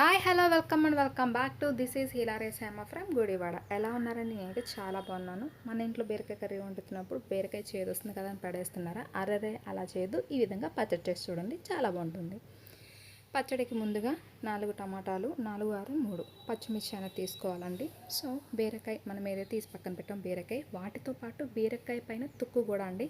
Hi hello welcome and welcome back to this is హిలారే శామ from Gudivada ఎలా ఉన్నారండి? నేనైతే చాలా బాగున్నాను. మన ఇంట్లో బీరకాయ కర్రీ వండుతున్నప్పుడు బీరకాయ చేదు వస్తుంది కదా అని పడేస్తున్నారా? అరరే అలా చేయదు ఈ విధంగా పచ్చడి చేసి చూడండి. చాలా బాగుంటుంది. పచ్చడికి ముందుగా నాలుగు టమాటాలు నాలుగు ఆరు మూడు పచ్చిమిర్చి అనేది తీసుకోవాలండి. సో బీరకాయ మనం ఏదైతే తీసి పక్కన పెట్టాం బీరకాయ వాటితో పాటు బీరకాయ పైన తుక్కు కూడా అండి.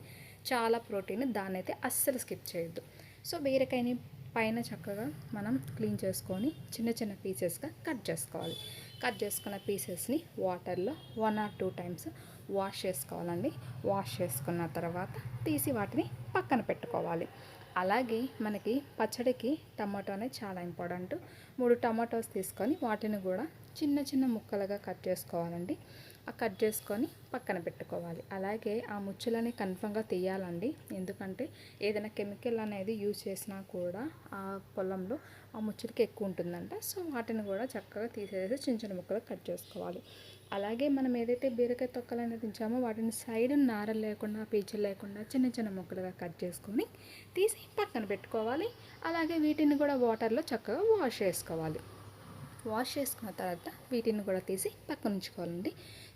చాలా ప్రోటీన్. దాన్ని అయితే అస్సలు స్కిప్ చేయొద్దు. సో బీరకాయని పైన చక్కగా మనం క్లీన్ చేసుకొని చిన్న చిన్న పీసెస్గా కట్ చేసుకోవాలి. కట్ చేసుకున్న పీసెస్ని వాటర్లో one or two times wash చేసుకోవాలండి. వాష్ చేసుకున్న తర్వాత తీసి వాటిని పక్కన పెట్టుకోవాలి. అలాగే మనకి పచ్చడికి టమాటో అనేది చాలా ఇంపార్టెంట్. మూడు టమాటోస్ తీసుకొని వాటిని కూడా చిన్న చిన్న ముక్కలుగా కట్ చేసుకోవాలండి. కట్ చేసుకొని పక్కన పెట్టుకోవాలి. అలాగే ఆ ముచ్చులని కన్ఫర్మ్గా తీయాలండి. ఎందుకంటే ఏదైనా కెమికల్ అనేది యూజ్ చేసినా కూడా ఆ పొలంలో ఆ ముచ్చులకి ఎక్కువ ఉంటుందంట. సో వాటిని కూడా చక్కగా తీసేసి చిన్న చిన్న ముక్కలు కట్ చేసుకోవాలి. అలాగే మనం ఏదైతే బీరకాయ తొక్కలు అనేది ఉంచామో వాటిని సైడ్ నారలు లేకుండా పీచులు లేకుండా చిన్న చిన్న ముక్కలుగా కట్ చేసుకొని తీసి పక్కన పెట్టుకోవాలి. అలాగే వీటిని కూడా వాటర్లో చక్కగా వాష్ చేసుకోవాలి. వాష్ చేసుకున్న తర్వాత వీటిని కూడా తీసి పక్కన ఉంచుకోవాలండి.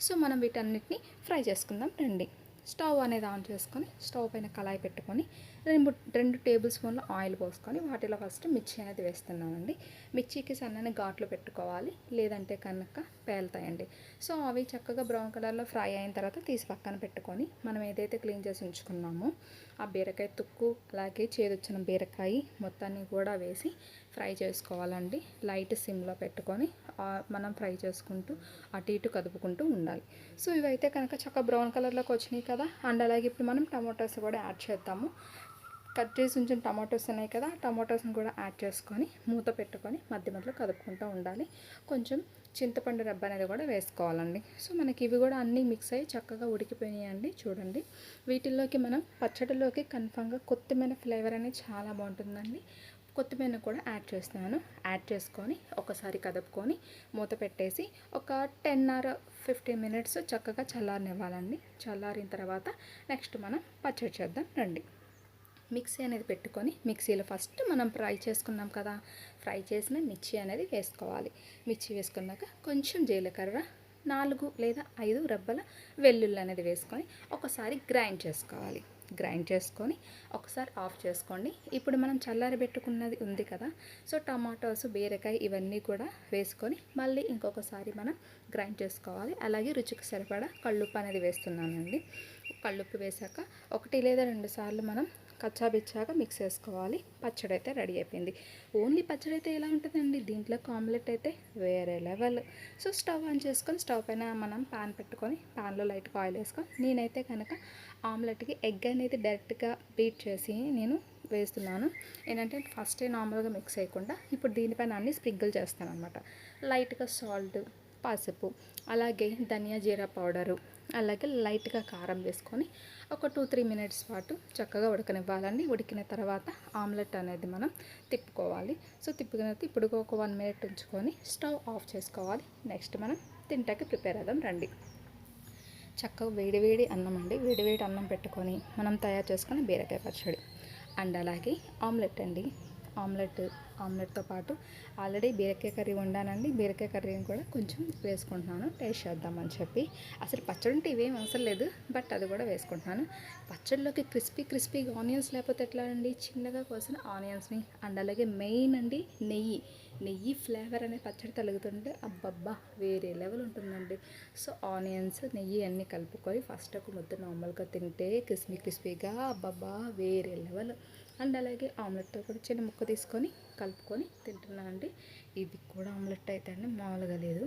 సో మనం వీటన్నిటిని ఫ్రై చేసుకుందాం. రండి. స్టవ్ అనేది ఆన్ చేసుకొని స్టవ్ పైన కళాయి పెట్టుకొని రెండు రెండు టేబుల్ స్పూన్ల ఆయిల్ పోసుకొని వాటిలో ఫస్ట్ మిర్చి అనేది వేస్తున్నానండి. మిర్చికి సన్నని ఘాట్లు పెట్టుకోవాలి లేదంటే కనుక పేలుతాయండి. సో అవి చక్కగా బ్రౌన్ కలర్లో ఫ్రై అయిన తర్వాత తీసి పక్కన పెట్టుకొని మనం ఏదైతే క్లీన్ చేసి ఉంచుకున్నామో ఆ బీరకాయ తుక్కు అలాగే చేదొచ్చిన బీరకాయ మొత్తాన్ని కూడా వేసి ఫ్రై చేసుకోవాలండి. లైట్ సిమ్లో పెట్టుకొని మనం ఫ్రై చేసుకుంటూ అటు ఇటు కదుపుకుంటూ ఉండాలి. సో ఇవైతే కనుక చక్క బ్రౌన్ కలర్లోకి వచ్చినాయి కదా. అండ్ అలాగే ఇప్పుడు మనం టమాటోస్ కూడా యాడ్ చేద్దాము. కట్ చేసి ఉంచిన టమాటోస్ ఉన్నాయి కదా టమాటోస్ని కూడా యాడ్ చేసుకొని మూత పెట్టుకొని మధ్య మధ్యలో కదుపుకుంటూ ఉండాలి. కొంచెం చింతపండు రబ్బ అనేది కూడా వేసుకోవాలండి. సో మనకి ఇవి కూడా అన్నీ మిక్స్ అయ్యి చక్కగా ఉడికిపోయినాయండి. చూడండి. వీటిల్లోకి మనం పచ్చడిలోకి కన్ఫామ్గా కొత్తిమీర ఫ్లేవర్ అనేది చాలా బాగుంటుందండి. కొత్తిమీర కూడా యాడ్ చేస్తున్నాను. యాడ్ చేసుకొని ఒకసారి కదుపుకొని మూత పెట్టేసి ఒక టెన్ ఆర్ ఫిఫ్టీన్ మినిట్స్ చక్కగా చల్లారనివ్వాలండి. చల్లారిన తర్వాత నెక్స్ట్ మనం పచ్చడి చేద్దాం. రండి. మిక్సీ అనేది పెట్టుకొని మిక్సీలో ఫస్ట్ మనం ఫ్రై చేసుకున్నాం కదా ఫ్రై చేసిన మిర్చి అనేది వేసుకోవాలి. మిర్చి వేసుకున్నాక కొంచెం జీలకర్ర నాలుగు లేదా ఐదు రబ్బల వెల్లుల్లి అనేది వేసుకొని ఒకసారి గ్రైండ్ చేసుకోవాలి. గ్రైండ్ చేసుకొని ఒకసారి ఆఫ్ చేసుకోండి. ఇప్పుడు మనం చల్లారి పెట్టుకున్నది ఉంది కదా సో టమాటోస్ బీరకాయ ఇవన్నీ కూడా వేసుకొని మళ్ళీ ఇంకొకసారి మనం గ్రైండ్ చేసుకోవాలి. అలాగే రుచికి సరిపడా కళ్ళుప్పు అనేది వేస్తున్నానండి. కళ్ళుప్పు వేసాక ఒకటి లేదా రెండు సార్లు మనం కచ్చాబిచ్చాగా మిక్స్ చేసుకోవాలి. పచ్చడి అయితే రెడీ అయిపోయింది. ఓన్లీ పచ్చడి అయితే ఎలా ఉంటుందండి? దీంట్లో ఆమ్లెట్ అయితే వేరే లెవెల్. సో స్టవ్ ఆన్ చేసుకొని స్టవ్ పైన మనం పాన్ పెట్టుకొని పాన్లో లైట్గా ఆయిల్ వేసుకొని నేనైతే కనుక ఆమ్లెట్కి ఎగ్ అనేది డైరెక్ట్గా బీట్ చేసి నేను వేస్తున్నాను. ఏంటంటే ఫస్ట్ నార్మల్గా మిక్స్ చేయకుండా ఇప్పుడు దీనిపైన అన్ని స్ప్రింకిల్ చేస్తాను అనమాట లైట్గా సాల్ట్ పసుపు అలాగే ధనియా జీరా పౌడరు అలాగే లైట్గా కారం వేసుకొని ఒక టూ త్రీ మినిట్స్ పాటు చక్కగా ఉడకనివ్వాలండి. ఉడికిన తర్వాత ఆమ్లెట్ అనేది మనం తిప్పుకోవాలి. సో తిప్పుకున్న ఇప్పుడు ఒక వన్ మినిట్ ఉంచుకొని స్టవ్ ఆఫ్ చేసుకోవాలి. నెక్స్ట్ మనం తింటాకి ప్రిపేర్ అవుదాం. రండి. చక్కగా వేడివేడి అన్నం అండి. వేడివేడి అన్నం పెట్టుకొని మనం తయారు చేసుకుని బీరకాయ పచ్చడి. అండ్ అలాగే ఆమ్లెట్ అండి. ఆమ్లెట్ ఆమ్లెట్తో పాటు ఆల్రెడీ బీరకాయ కర్రీ వండానండి. బీరకాయ కర్రీని కూడా కొంచెం వేసుకుంటున్నాను. టేస్ట్ చేద్దామని చెప్పి. అసలు పచ్చడి ఉంటే ఇవేం అవసరం లేదు బట్ అది కూడా వేసుకుంటున్నాను. పచ్చడిలోకి క్రిస్పీ క్రిస్పీగా ఆనియన్స్ లేకపోతే ఎట్లా అండి? చిన్నగా కోసిన ఆనియన్స్ని అండ్ అలాగే మెయిన్ అండి నెయ్యి. నెయ్యి ఫ్లేవర్ అనే పచ్చడి తలుగుతుంటే అబ్బబ్బా వేరే లెవెల్ ఉంటుందండి. సో ఆనియన్స్ నెయ్యి అన్నీ కలుపుకొని ఫస్ట్ ఒక ముద్ద నార్మల్గా తింటే క్రిస్పీ క్రిస్పీగా అబ్బబ్బా వేరే లెవెల్ అండ్ అలాగే ఆమ్లెట్తో కూడా చిన్న ముక్క తీసుకొని కలుపుకొని తింటున్నానండి. ఇది కూడా ఆమ్లెట్ అయితే అండి మామూలుగా లేదు.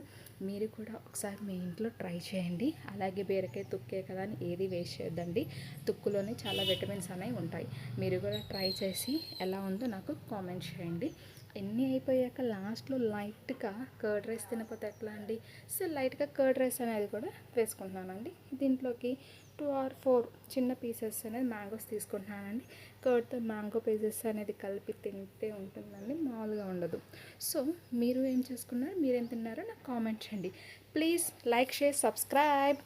మీరు కూడా ఒకసారి మీ ఇంట్లో ట్రై చేయండి. అలాగే బీరకాయ తుక్కే కదా అని ఏది వేస్ట్ చేయొద్దండి. తుక్కులోనే చాలా విటమిన్స్ అనేవి ఉంటాయి. మీరు కూడా ట్రై చేసి ఎలా ఉందో నాకు కామెంట్ చేయండి. ఎన్ని అయిపోయాక లాస్ట్లో లైట్గా కర్డ్ రైస్ తినకపోతే ఎట్లా అండి? సో లైట్గా కర్డ్ రైస్ అనేది కూడా వేసుకుంటున్నానండి. దీంట్లోకి టూ ఆర్ ఫోర్ చిన్న పీసెస్ అనేది మ్యాంగోస్ తీసుకుంటున్నానండి. కర్డ్తో మ్యాంగో పీసెస్ అనేది కలిపి తింటే ఉంటుందండి మామూలుగా ఉండదు. సో మీరు ఏం చేసుకున్నారు మీరేం తిన్నారో నాకు కామెంట్ చేయండి. Please like share subscribe.